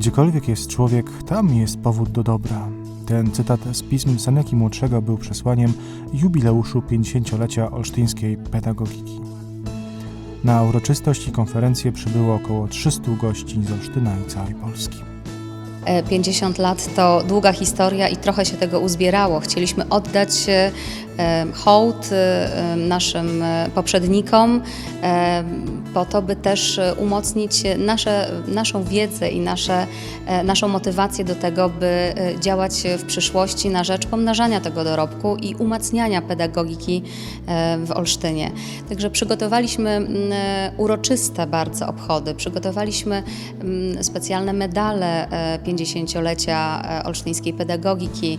Gdziekolwiek jest człowiek, tam jest powód do dobra. Ten cytat z pism Seneki Młodszego był przesłaniem jubileuszu 50-lecia olsztyńskiej pedagogiki. Na uroczystość i konferencję przybyło około 300 gości z Olsztyna i całej Polski. E, 50 lat to długa historia i trochę się tego uzbierało. Chcieliśmy oddać e, e, hołd e, naszym e, poprzednikom e, po to, by też e, umocnić nasze, naszą wiedzę i nasze, e, naszą motywację do tego, by e, działać w przyszłości na rzecz pomnażania tego dorobku i umacniania pedagogiki w Olsztynie. Także przygotowaliśmy uroczyste bardzo obchody, przygotowaliśmy specjalne medale e, 50-lecia e, olsztyńskiej pedagogiki,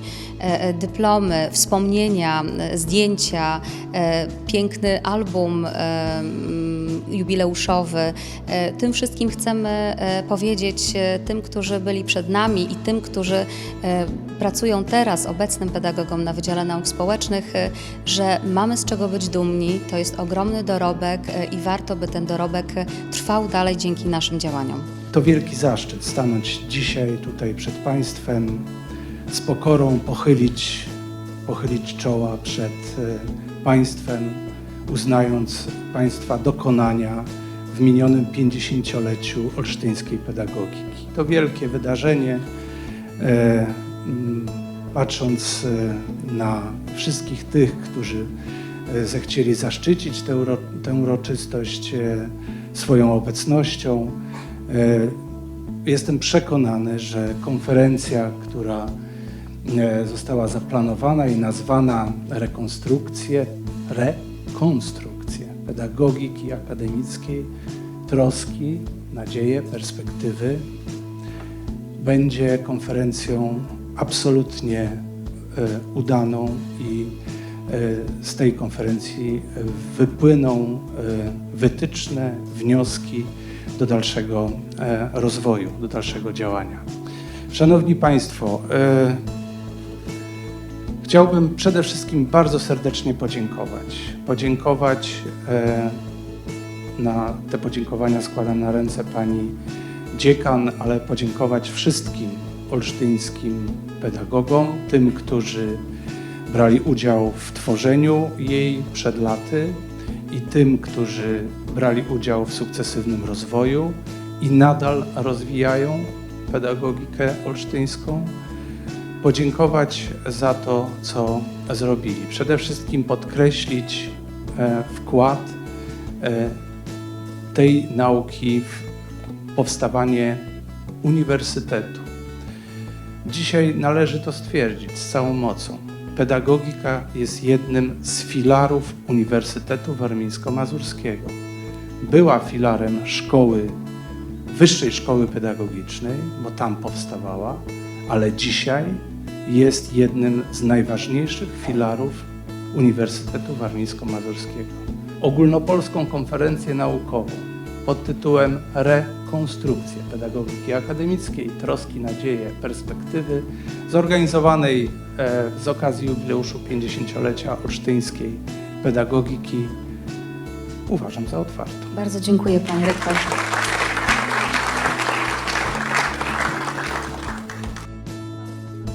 dyplomy, wspomnienia, zdjęcia, piękny album jubileuszowy. E, Tym wszystkim chcemy e, powiedzieć e, tym, którzy byli przed nami i tym, którzy pracują teraz, obecnym pedagogom na Wydziale Nauk Społecznych, że mamy z czego być dumni. To jest ogromny dorobek i warto, by ten dorobek trwał dalej dzięki naszym działaniom. To wielki zaszczyt stanąć dzisiaj tutaj przed Państwem, z pokorą pochylić, pochylić czoła przed Państwem, uznając Państwa dokonania w minionym 50-leciu olsztyńskiej pedagogiki. To wielkie wydarzenie. E, mm, Patrząc e, na wszystkich tych, którzy e, zechcieli zaszczycić tę, tę uroczystość swoją obecnością, Jestem przekonany, że konferencja, która została zaplanowana i nazwana rekonstrukcję, rekonstrukcję pedagogiki akademickiej, troski, nadzieje, perspektywy, będzie konferencją absolutnie e, udaną i e, z tej konferencji e, wypłyną wytyczne, wnioski do dalszego rozwoju, do dalszego działania. Szanowni Państwo, chciałbym przede wszystkim bardzo serdecznie podziękować. Podziękować e, na te podziękowania składam na ręce pani dziekan, ale podziękować wszystkim olsztyńskim pedagogom, tym, którzy brali udział w tworzeniu jej przed laty i tym, którzy brali udział w sukcesywnym rozwoju i nadal rozwijają pedagogikę olsztyńską. Podziękować za to, co zrobili. Przede wszystkim podkreślić e, wkład e, tej nauki w powstawanie uniwersytetu. Dzisiaj należy to stwierdzić z całą mocą. Pedagogika jest jednym z filarów Uniwersytetu Warmińsko-Mazurskiego. Była filarem szkoły, Wyższej Szkoły Pedagogicznej, bo tam powstawała, ale dzisiaj jest jednym z najważniejszych filarów Uniwersytetu Warmińsko-Mazurskiego. Ogólnopolską konferencję naukową pod tytułem Rekonstrukcja pedagogiki akademickiej, troski, nadzieje, perspektywy, zorganizowanej e, z okazji jubileuszu 50-lecia olsztyńskiej pedagogiki, uważam za otwartą. Bardzo dziękuję Panie Rektorze.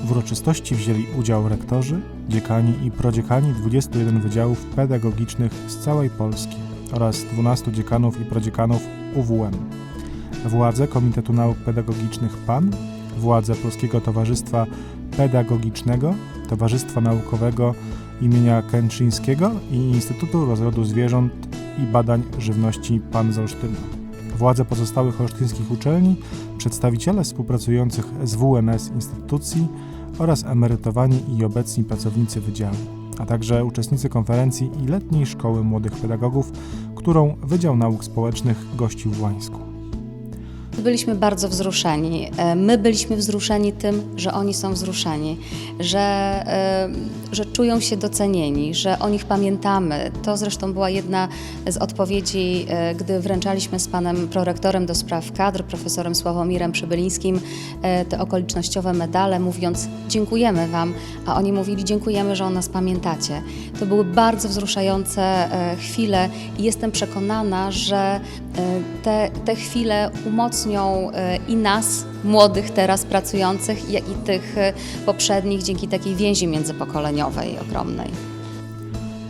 W uroczystości wzięli udział rektorzy, dziekani i prodziekani 21 wydziałów pedagogicznych z całej Polski oraz 12 dziekanów i prodziekanów UWM. Władze Komitetu Nauk Pedagogicznych PAN, władze Polskiego Towarzystwa Pedagogicznego, Towarzystwa Naukowego imienia Kętrzyńskiego i Instytutu Rozrodu Zwierząt i Badań Żywności PAN z Olsztyna. Władze pozostałych olsztyńskich uczelni, przedstawiciele współpracujących z WNS instytucji oraz emerytowani i obecni pracownicy wydziału, a także uczestnicy konferencji i letniej szkoły młodych pedagogów, którą Wydział Nauk Społecznych gościł w Łańsku. Byliśmy bardzo wzruszeni. E, My byliśmy wzruszeni tym, że oni są wzruszeni, że, e, że czują się docenieni, że o nich pamiętamy. To zresztą była jedna z odpowiedzi, e, gdy wręczaliśmy z panem prorektorem do spraw kadr, profesorem Sławomirem Przybylińskim, te okolicznościowe medale, mówiąc dziękujemy wam, a oni mówili dziękujemy, że o nas pamiętacie. To były bardzo wzruszające chwile i jestem przekonana, że te, te chwile umocnią wzmocnią e, i nas, młodych teraz pracujących, jak i tych e, poprzednich dzięki takiej więzi międzypokoleniowej ogromnej.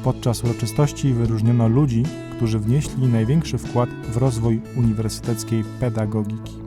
Podczas uroczystości wyróżniono ludzi, którzy wnieśli największy wkład w rozwój uniwersyteckiej pedagogiki.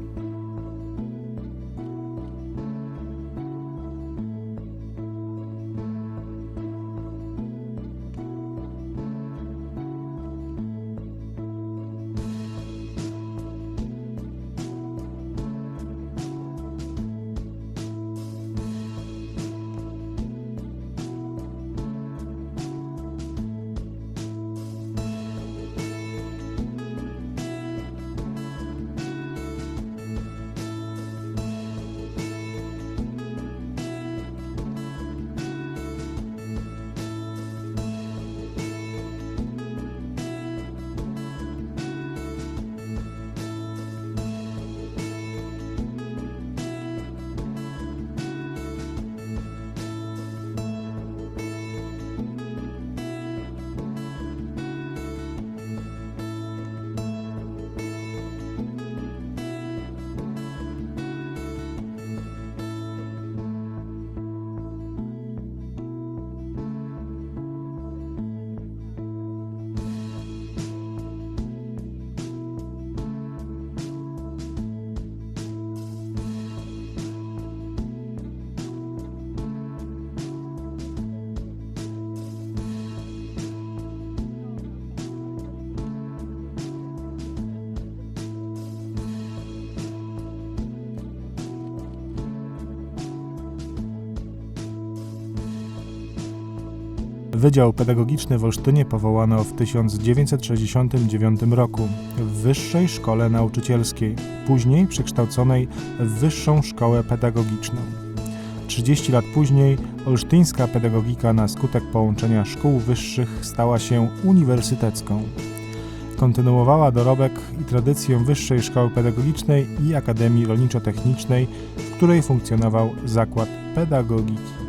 Wydział Pedagogiczny w Olsztynie powołano w 1969 roku w Wyższej Szkole Nauczycielskiej, później przekształconej w Wyższą Szkołę Pedagogiczną. 30 lat później olsztyńska pedagogika na skutek połączenia szkół wyższych stała się uniwersytecką. Kontynuowała dorobek i tradycję Wyższej Szkoły Pedagogicznej i Akademii Rolniczo-Technicznej, w której funkcjonował Zakład Pedagogiki.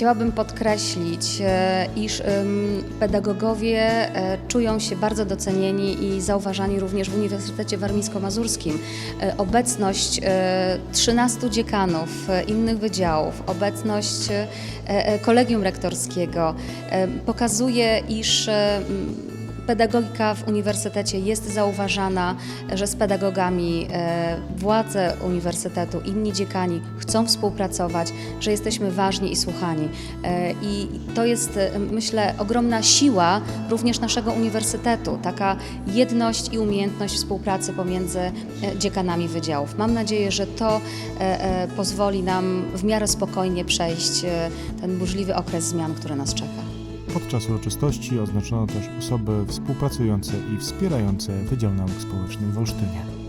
Chciałabym podkreślić, e, iż pedagogowie e, czują się bardzo docenieni i zauważani również w Uniwersytecie Warmińsko-Mazurskim. E, Obecność e, 13 dziekanów innych wydziałów, obecność kolegium rektorskiego pokazuje, iż Pedagogika w uniwersytecie jest zauważana, że z pedagogami e, władze uniwersytetu, inni dziekani chcą współpracować, że jesteśmy ważni i słuchani. E, I to jest, e, myślę, ogromna siła również naszego uniwersytetu, taka jedność i umiejętność współpracy pomiędzy dziekanami wydziałów. Mam nadzieję, że to pozwoli nam w miarę spokojnie przejść ten burzliwy okres zmian, który nas czeka. Podczas uroczystości oznaczono też osoby współpracujące i wspierające Wydział Nauk Społecznych w Olsztynie.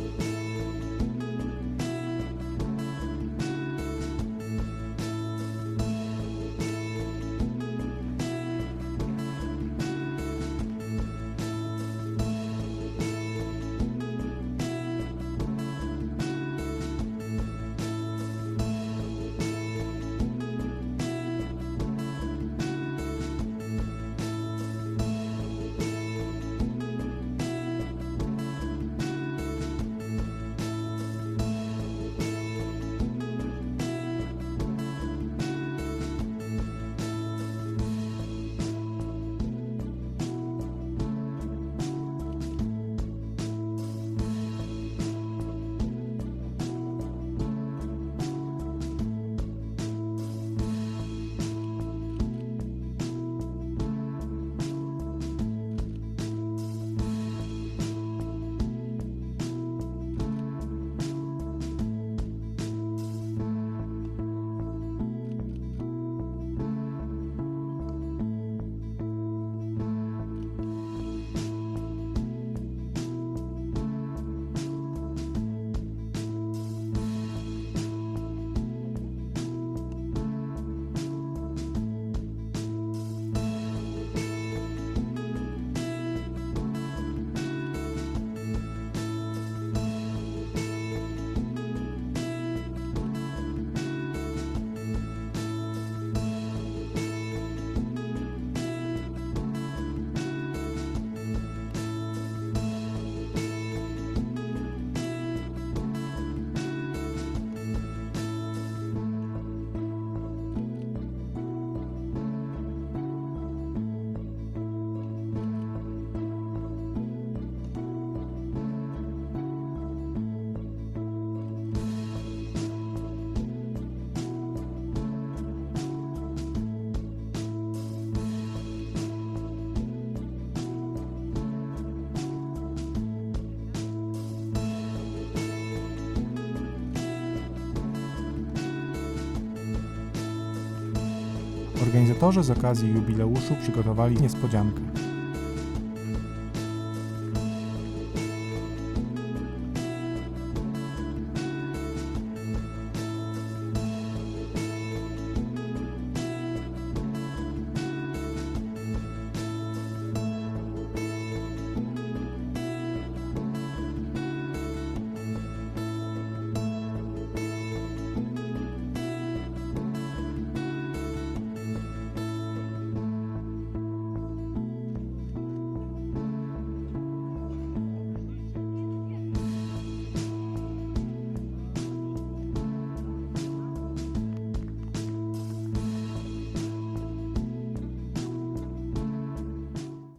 Organizatorzy z okazji jubileuszu przygotowali niespodziankę.